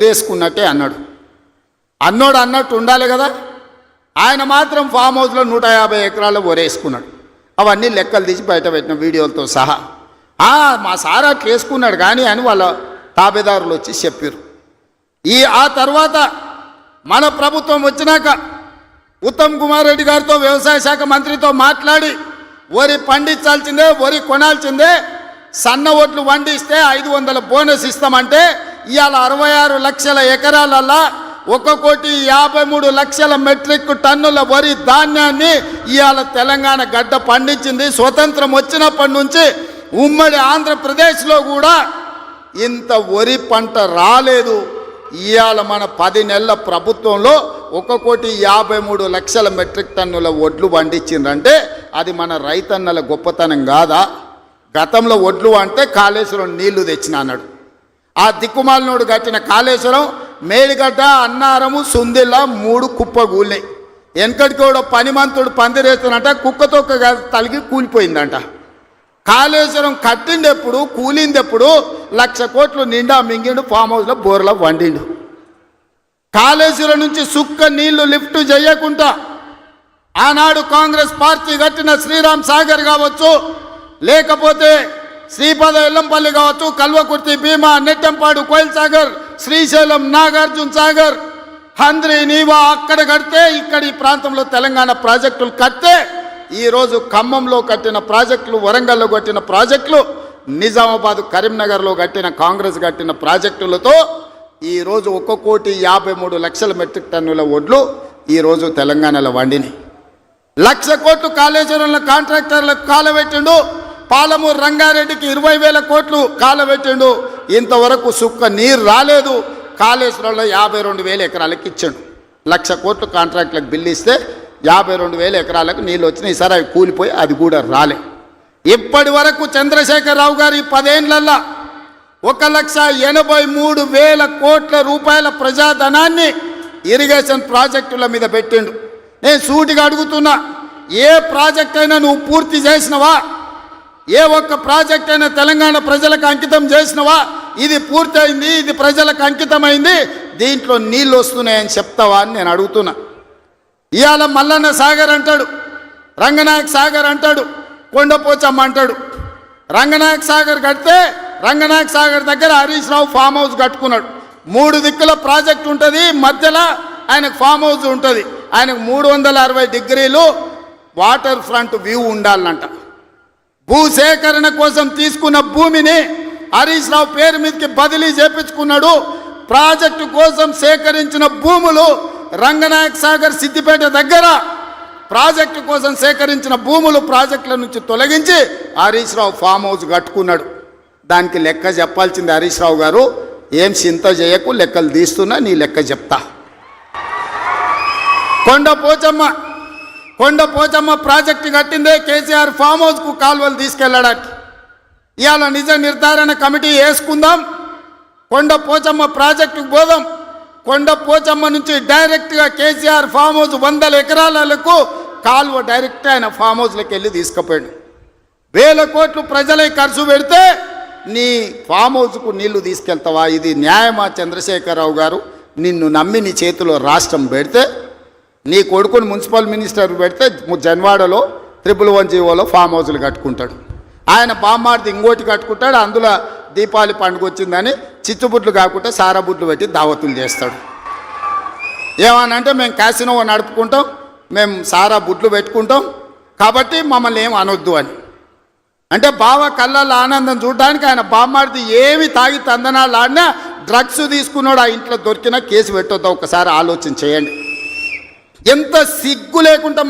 వేసుకున్నట్టే అన్నాడు. అన్నోడు అన్నట్టు ఉండాలి కదా? ఆయన మాత్రం ఫామ్ హౌస్లో నూట యాభై ఎకరాలు ఒరేసుకున్నాడు. అవన్నీ లెక్కలు తీసి బయట పెట్టిన వీడియోలతో సహా. మా సారా కేసుకున్నాడు వేసుకున్నాడు కానీ అని వాళ్ళ తాబేదారులు వచ్చి చెప్పారు ఈ ఆ తర్వాత మన ప్రభుత్వం వచ్చినాక ఉత్తమ్ కుమార్ రెడ్డి గారితో వ్యవసాయ శాఖ మంత్రితో మాట్లాడి వరి పండించాల్సిందే వరి కొనాల్సిందే సన్న ఓట్లు వండిస్తే ఐదు వందల బోనస్ ఇస్తామంటే ఇవాళ అరవై ఆరు లక్షల ఎకరాలలో ఒక కోటి యాభై మూడు లక్షల మెట్రిక్ టన్నుల వరి ధాన్యాన్ని ఇవాళ తెలంగాణ గడ్డ పండించింది. స్వతంత్రం వచ్చినప్పటి నుంచి ఉమ్మడి ఆంధ్రప్రదేశ్లో కూడా ఇంత వరి పంట రాలేదు. ఇవాళ మన పది నెలల ప్రభుత్వంలో ఒక కోటి యాభై మూడు లక్షల మెట్రిక్ టన్నుల ఒడ్లు పండించిందంటే అది మన రైతన్నల గొప్పతనం కాదా? గతంలో ఒడ్లు అంటే కాళేశ్వరం నీళ్ళు తెచ్చిన అన్నాడు. ఆ దిక్కుమాలినోడు కట్టిన కాళేశ్వరం మేడిగడ్డ అన్నారము సుందిల్ల మూడు కుప్ప కూలినాయి వెనకటికి కూడా పనిమంతుడు పందిరేస్తున్నట కుక్కతొక్క తలిగి కూలిపోయిందంట. కాళేశ్వరం కట్టిండెప్పుడు కూలిందెప్పుడు లక్ష కోట్లు నిండా మింగిండు ఫామ్ హౌస్లో బోర్లో వండిండు. కాళేశ్వరం నుంచి సుక్క నీళ్ళు లిఫ్ట్ చేయకుండా ఆనాడు కాంగ్రెస్ పార్టీ కట్టిన శ్రీరామ్ సాగర్ కావచ్చు లేకపోతే శ్రీపాద ఎల్లంపల్లి కావచ్చు కల్వకుర్తి భీమా నెట్టంపాడు కోయిల్ సాగర్ శ్రీశైలం నాగార్జున సాగర్. హంద్రి నీవా అక్కడ కడితే ఇక్కడ ఈ ప్రాంతంలో తెలంగాణ ప్రాజెక్టులు కడితే ఈరోజు ఖమ్మంలో కట్టిన ప్రాజెక్టులు వరంగల్లో కట్టిన ప్రాజెక్టులు నిజామాబాద్ కరీంనగర్లో కట్టిన కాంగ్రెస్ కట్టిన ప్రాజెక్టులతో ఈరోజు ఒక కోటి యాభై మూడు లక్షల మెట్రిక్ టన్నుల ఒడ్లు ఈరోజు తెలంగాణలో వండినాయి. లక్ష కోట్లు కాళేశ్వరంలో కాంట్రాక్టర్లకు కాలబెట్టిండు. పాలమూరు రంగారెడ్డికి ఇరవై వేల కోట్లు కాలబెట్టిండు ఇంతవరకు సుక్క నీరు రాలేదు. కాళేశ్వరంలో యాభై రెండు వేల ఎకరాలకు ఇచ్చాడు. లక్ష కోట్లు కాంట్రాక్టులకు బిల్లు ఇస్తే యాభై రెండు వేల ఎకరాలకు నీళ్ళు వచ్చినాయి. సరే అవి కూలిపోయి అది కూడా రాలే. ఇప్పటి వరకు చంద్రశేఖరరావు గారు ఈ పదేండ్లల్లా ఒక లక్ష ఎనభై మూడు వేల కోట్ల రూపాయల ప్రజాధనాన్ని ఇరిగేషన్ ప్రాజెక్టుల మీద పెట్టిండు. నేను సూటిగా అడుగుతున్నా ఏ ప్రాజెక్ట్ అయినా నువ్వు పూర్తి చేసినవా? ఏ ఒక్క ప్రాజెక్ట్ అయినా తెలంగాణ ప్రజలకు అంకితం చేసినవా? ఇది పూర్తయింది ఇది ప్రజలకు అంకితమైంది దీంట్లో నీళ్ళు వస్తున్నాయని చెప్తావా అని నేను అడుగుతున్నా. ఇవాళ మల్లన్న సాగర్ అంటాడు రంగనాయక్ సాగర్ అంటాడు కొండపోచమ్మ అంటాడు. రంగనాయక్ సాగర్ కడితే రంగనాయక్ సాగర్ దగ్గర హరీష్ రావు ఫామ్ హౌస్ కట్టుకున్నాడు. మూడు దిక్కుల ప్రాజెక్ట్ ఉంటుంది మధ్యలో ఆయనకు ఫామ్ హౌస్ ఉంటుంది. ఆయనకు మూడు వందల అరవై డిగ్రీలు వాటర్ ఫ్రంట్ వ్యూ ఉండాలంట. భూసేకరణ కోసం తీసుకున్న భూమిని హరీష్ రావు పేరు మీదకి బదిలీ చేపించుకున్నాడు. ప్రాజెక్టు కోసం సేకరించిన భూములు రంగనాయక్ సాగర్ సిద్దిపేట దగ్గర. ప్రాజెక్టు కోసం సేకరించిన భూములు ప్రాజెక్టుల నుంచి తొలగించి హరీష్ రావు ఫామ్ హౌస్ కట్టుకున్నాడు. దానికి లెక్క చెప్పాల్సింది హరీష్ రావు గారు ఏం చింత చేయకు లెక్కలు తీస్తున్నా నీ లెక్క చెప్తా. కొండ పోచమ్మ కొండ పోచమ్మ ప్రాజెక్టు కట్టిందే కేసీఆర్ ఫామ్ హౌస్కు కాలువలు తీసుకెళ్ళడానికి. ఇవాళ నిజ నిర్ధారణ కమిటీ వేసుకుందాం కొండ పోచమ్మ ప్రాజెక్టుకు పోదాం. కొండ పోచమ్మ నుంచి డైరెక్ట్గా కేసీఆర్ ఫామ్ హౌస్ వందల ఎకరాలకు కాలువ డైరెక్ట్ ఆయన ఫామ్ హౌస్లోకి వెళ్ళి తీసుకుపోయాడు. వేల కోట్లు ప్రజలే ఖర్చు పెడితే నీ ఫామ్ హౌస్కు నీళ్ళు తీసుకెళ్తావా? ఇది న్యాయమా? చంద్రశేఖరరావు గారు నిన్ను నమ్మి నీ చేతిలో రాష్ట్రం పెడితే నీ కొడుకుని మున్సిపల్ మినిస్టర్ పెడితే జన్వాడలో త్రిపుల్ వన్ జీవోలో ఫామ్ హౌస్లు కట్టుకుంటాడు. ఆయన బామ్మార్ది ఇంకోటి కట్టుకుంటాడు అందులో దీపావళి పండుగ వచ్చిందని చిచ్చుబుడ్లు కాకుండా సారాబుడ్లు పెట్టి దావతులు చేస్తాడు. ఏమనంటే మేము క్యాసినో నడుపుకుంటాం మేము సారా బుడ్లు పెట్టుకుంటాం కాబట్టి మమ్మల్ని ఏం అనొద్దు అని. అంటే బావ కళ్ళల్లో ఆనందం చూడడానికి ఆయన బామ్మార్ది ఏమి తాగి తందనాలు ఆడినా డ్రగ్స్ తీసుకున్నాడు ఆ ఇంట్లో దొరికినా కేసు పెట్టొద్దా ఒకసారి ఆలోచన చేయండి. ఎంత సిగ్గు లేకుండా